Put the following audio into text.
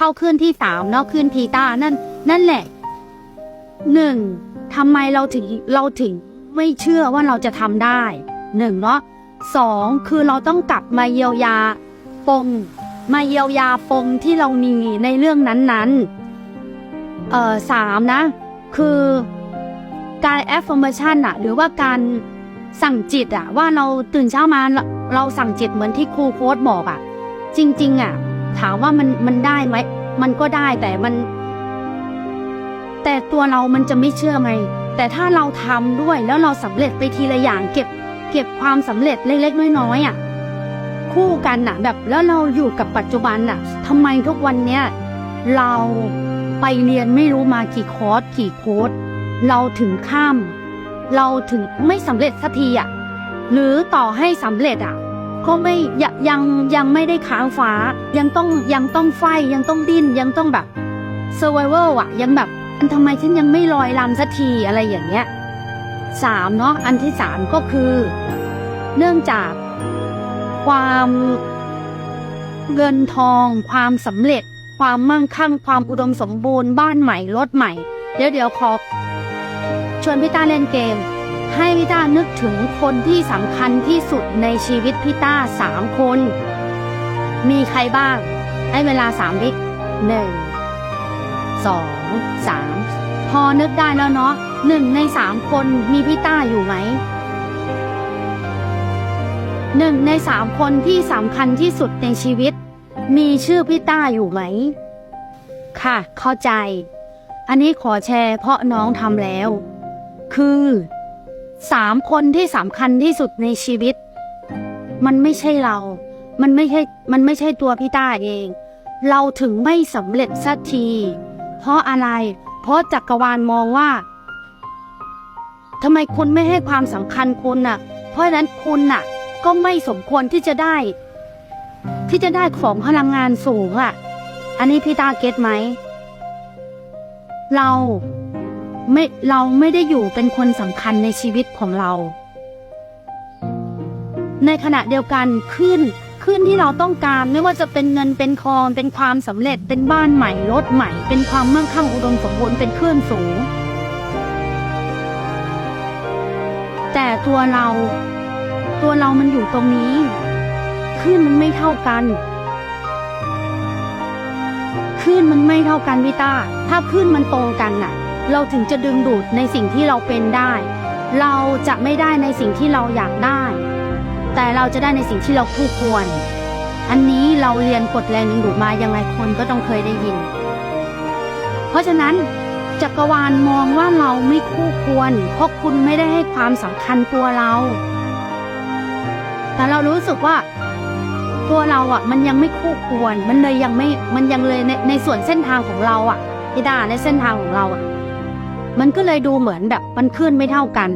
เข้าขึ้นที่สามเนาะขึ้นทีตานั่น นั่นแหละหนึ่งทำไมเราถึงเราถึงไม่เชื่อว่าเราจะทำได้หนึ่งเนาะสองคือเราต้องกลับมาเยียวยาปมมาเยียวยาปมที่เรามีในเรื่องนั้นๆเอ่อสามนะ คือการ affirmation อะหรือว่าการสั่งจิตอะว่าเราตื่นเช้ามาเราเราสั่งจิตเหมือนที่ครูโค้ดบอกอะจริง ๆอะ ถามว่ามันมันได้ไหมมันก็ได้แต่มัน แต่ตัวเรามันจะไม่เชื่อไงแต่ถ้าเราทำด้วยแล้วเราสำเร็จไปทีละอย่างเก็บ เก็บความสำเร็จเล็กๆน้อยๆอะคู่กันน่ะ แบบแล้วเราอยู่กับปัจจุบันน่ะทำไมทุกวันเนี้ยเราไปเรียนไม่รู้มากี่คอร์สกี่โค้ดเราถึงข้าม เราถึงไม่สำเร็จสักทีอะหรือต่อให้สำเร็จอะ ก็ไม่ยงยังยังไม่ได้ค้างฟ้า ยังต้องยังต้องไฟยังต้องดิ้นยังต้องแบบ survival อะยังแบบอันทำไมฉันยังไม่ลอยลำสักทีอะไรอย่างเงี้ยสามเนาะอันที่สามก็คือ เนื่องจากความเงินทอง ความสำเร็จ ความมั่งคั่ง ความอุดมสมบูรณ์บ้านใหม่รถใหม่ เดี๋ยวเดี๋ยวขอชวนพี่ต้าเล่นเกม ให้พี่ต้านึกถึงคนที่สำคัญที่สุดในชีวิตพี่ต้าสามคน มีใครบ้าง ให้เวลาสามวิหนึ่งสองสามพอนึกได้แล้วเนาะหนึ่งในสามคนมีพี่ต้าอยู่ไหมหนึ่งในสามคนที่สำคัญที่สุดในชีวิต มีชื่อพี่ต้าอยู่ไหม ค่ะ เข้าใจ อันนี้ขอแชร์เพราะน้องทำแล้ว คือ สามคนที่สำคัญที่สุดในชีวิต มันไม่ใช่เรา มันไม่ใช่ มันไม่ใช่ตัวพี่ต้าเอง เราถึงไม่สำเร็จสักที เพราะอะไร เพราะจักรวาลมองว่าทำไมคุณไม่ให้ความสำคัญคุณน่ะ เพราะฉะนั้นคุณน่ะ ก็ไม่สมควรที่จะได้ ที่จะได้ของพลังงานสูงอะ อันนี้พี่ตาเก็ตไหม เรา ไม่เราไม่ได้อยู่เป็นคนสำคัญในชีวิตของเรา ในขณะเดียวกันขึ้นขึ้นที่เราต้องการไม่ว่าจะเป็นเงินเป็นทอง เป็นความสำเร็จเป็นบ้านใหม่รถใหม่ เป็นความมั่งคั่งอุดมสมบูรณ์เป็นคลื่นสูง แต่ตัวเรา ตัวเรามันอยู่ตรงนี้คลื่นมันไม่เท่ากันคลื่นมันไม่เท่ากันวิต้าถ้าคลื่นมันตรงกันน่ะ เราถึงจะดึงดูดในสิ่งที่เราเป็นได้ เราจะไม่ได้ในสิ่งที่เราอยากได้ แต่เราจะได้ในสิ่งที่เราคู่ควร อันนี้เราเรียนกฎแรงดึงดูดมายังไงคนก็ต้องเคยได้ยิน เพราะฉะนั้นจักรวาลมองว่าเราไม่คู่ควร เพราะคุณไม่ได้ให้ความสำคัญตัวเรา แต่เรารู้สึกว่าตัวเราอะ มันยังไม่คู่ควร มันเลยยังไม่ มันยังเลยในในส่วนเส้นทางของเราอะพี่ดาในเส้นทางของเราอะ มันก็เลยดูเหมือนแบบมันขึ้นไม่เท่ากัน